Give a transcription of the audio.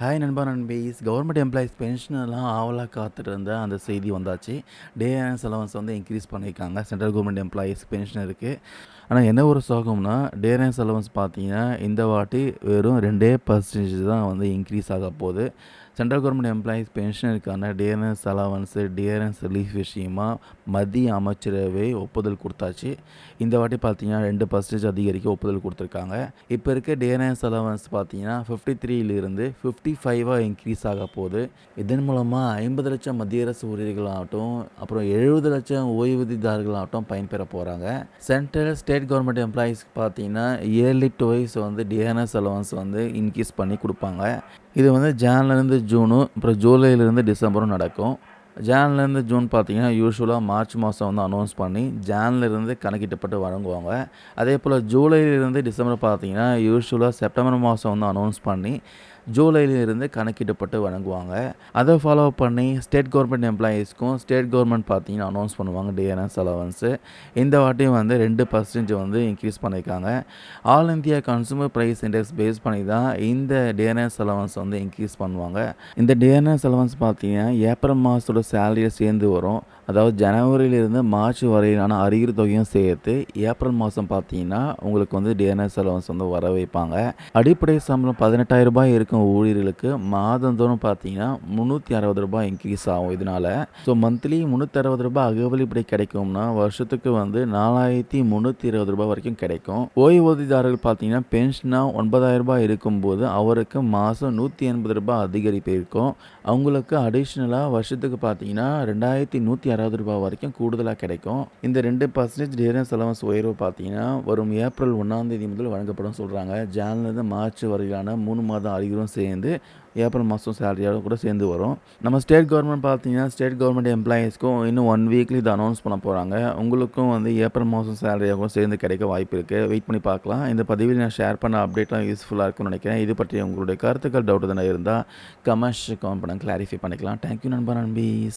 Hi நண்பா நண்பீஸ். Government employees பென்ஷனெல்லாம் ஆவலாக காத்துட்டு இருந்த அந்த செய்தி வந்தாச்சு. டே அலவன்ஸ் வந்து இன்க்ரீஸ் பண்ணியிருக்காங்க சென்ட்ரல் கவர்மெண்ட் எம்ப்ளாயிஸ் பென்ஷன் இருக்குது ஆனால் என்ன ஒரு சோகம்னா டே அலவன்ஸ் பார்த்தீங்கன்னா இந்த வாட்டி வெறும் ரெண்டே பர்சன்டேஜ் தான் வந்து இன்க்ரீஸ் ஆக போகுது. சென்ட்ரல் கவர்மெண்ட் எம்ப்ளாயீஸ் பென்ஷனுக்கான டிஎன்எஸ் அலவன்ஸு டிஎன்எஸ் ரிலீஃப் விஷயமா மத்திய அமைச்சரவை ஒப்புதல் கொடுத்தாச்சு. இந்த வாட்டி பார்த்தீங்கன்னா ரெண்டு பர்சன்டேஜ் அதிகரிக்க ஒப்புதல் கொடுத்துருக்காங்க. இப்போ இருக்க டிஎன்எஸ் அலவன்ஸ் பார்த்தீங்கன்னா ஃபிஃப்டி த்ரீலேருந்து ஃபிஃப்டி ஃபைவாக இன்க்ரீஸ் ஆக போகுது. இதன் மூலமாக ஐம்பது லட்சம் மத்திய அரசு ஊழியர்களாகட்டும் அப்புறம் எழுபது லட்சம் ஓய்வூதியதாரர்களாகட்டும் பயன்பெற போகிறாங்க சென்ட்ரல் ஸ்டேட் ஸ்டேட் கவர்மெண்ட் எம்ப்ளாயீஸ்க்கு பார்த்தீங்கன்னா இயர்லி டுவைஸ் வந்து டிஎன்எஸ் அலவன்ஸ் வந்து இன்க்ரீஸ் பண்ணி கொடுப்பாங்க. இது வந்து ஜான்லேருந்து ஜூனும் அப்புறம் ஜூலைலேருந்து டிசம்பரும் நடக்கும். ஜான்லேருந்து ஜூன் பார்த்தீங்கன்னா யூஸ்வலாக மார்ச் மாதம் வந்து அனௌன்ஸ் பண்ணி ஜான்லேருந்து கணக்கிட்டப்பட்டு வழங்குவாங்க. அதே போல் ஜூலையிலேருந்து டிசம்பர் பார்த்தீங்கன்னா யூஸ்வலாக செப்டம்பர் மாதம் வந்து அனௌன்ஸ் பண்ணி ஜூலையிலிருந்து கணக்கிடப்பட்டு வழங்குவாங்க. அதை ஃபாலோ பண்ணி ஸ்டேட் கவர்மெண்ட் எம்ப்ளாயீஸ்க்கும் ஸ்டேட் கவர்மெண்ட் பார்த்தீங்கன்னா அனௌன்ஸ் பண்ணுவாங்க டிஎன்எஸ் அலவன்ஸு இந்த வாட்டியும் வந்து ரெண்டு பர்சன்டேஜ் வந்து இன்க்ரீஸ் பண்ணியிருக்காங்க. All India consumer price index base பண்ணி தான் இந்த டிஎன்எஸ் அலவன்ஸ் வந்து இன்க்ரீஸ் பண்ணுவாங்க. இந்த டிஎன்எஸ் அலவன்ஸ் பார்த்தீங்கன்னா ஏப்ரல் மாதத்தோட சேலரியை சேர்ந்து வரும். அதாவது ஜனவரியிலிருந்து மார்ச் வரையிலான அறிகுறி தொகையும் சேர்த்து ஏப்ரல் மாதம் பார்த்தீங்கன்னா உங்களுக்கு வந்து டிஎன்எஸ் அலவன்ஸ் வந்து வர வைப்பாங்க. அடிப்படை சம்பளம் பதினெட்டாயிரம் ரூபாய் இருக்கும் ஊழியர்களுக்கு மாதந்தோறும் பார்த்தீங்கன்னா முந்நூற்றி அறுபது ரூபாய் இன்க்ரீஸ் ஆகும் இதனால். ஸோ மந்த்லி முந்நூற்றி அறுபது ரூபாய் அகவலிப்படி கிடைக்கும்னா வருஷத்துக்கு வந்து நாலாயிரத்தி முந்நூற்றி இருபது ரூபாய் வரைக்கும் கிடைக்கும். ஓய்வூதியதாரர்கள் பார்த்தீங்கன்னா பென்ஷனாக ஒன்பதாயிரம் ரூபாய் இருக்கும்போது அவருக்கு மாதம் நூற்றி எண்பது ரூபாய் அதிகரிப்பு இருக்கும். அவங்களுக்கு அடிஷ்னலாக வருஷத்துக்கு பார்த்தீங்கன்னா ரெண்டாயிரத்தி நூற்றி அறுபது ரூபாய் வரைக்கும் கூடுதலாக கிடைக்கும். இந்த ரெண்டு பர்சன்டேஜ் டியரன்ஸ் அலவன்ஸ் உயர்வு பார்த்தீங்கன்னா வரும் ஏப்ரல் ஒன்றாம் தேதி முதல் வழங்கப்படும் சொல்கிறாங்க ஜான்லேருந்து மார்ச் வரையிலான மூணு மாதம் அறிகுறும் சேர்ந்து ஏப்ரல் மாதம் சேலரியோட கூட சேர்ந்து வரும். நம்ம ஸ்டேட் கவர்மெண்ட் பார்த்தீங்கன்னா ஸ்டேட் கவர்மெண்ட் எம்ப்ளாயீஸ்க்கும் இன்னும் ஒன் வீக்லி இதை அனௌன்ஸ் பண்ண போகிறாங்க உங்களுக்கும் வந்து ஏப்ரல் மாதம் சேலரியாகவும் சேர்ந்து கிடைக்க வாய்ப்பு இருக்குது வெயிட் பண்ணி பார்க்கலாம். இந்த பதிவில் நான் ஷேர் பண்ண அப்டேட்லாம் யூஸ்ஃபுல்லாக இருக்கும்னு நினைக்கிறேன். இது பற்றி உங்களுடைய கருத்துக்கள் டவுட் தானே இருந்தால் கமெண்ட்ஸ் கமெண்ட் பண்ண கிளாரிஃபை பண்ணிக்கலாம். தேங்க்யூ நண்பா நண்பீஸ்.